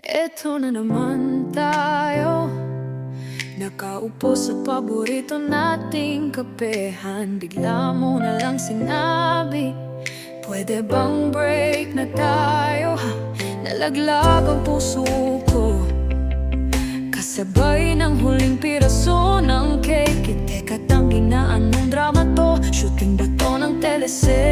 Eto na naman tayo Nakaupo sa paborito nating kapehan Bigla mo na lang sinabi Pwede bang break na tayo? Nalaglag ang puso ko Kasabay ng huling piraso ng cake Teka, tanging na anong drama to? Shooting ba to ng teleserye?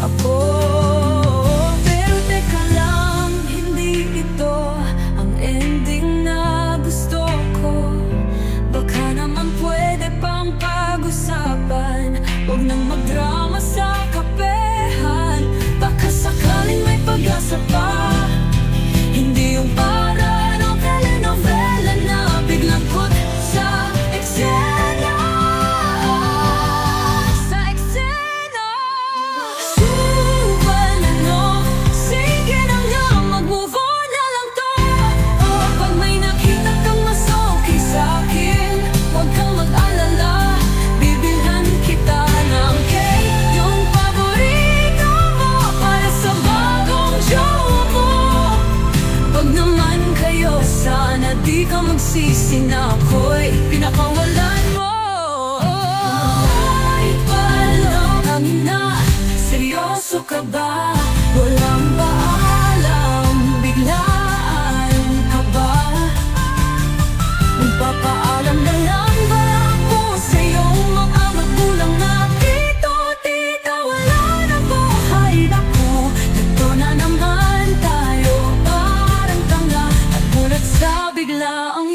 ako Di ka magsisi na ako'y pinakawalan mo Ay, palang ang ina Seryoso ka ba? bigla ang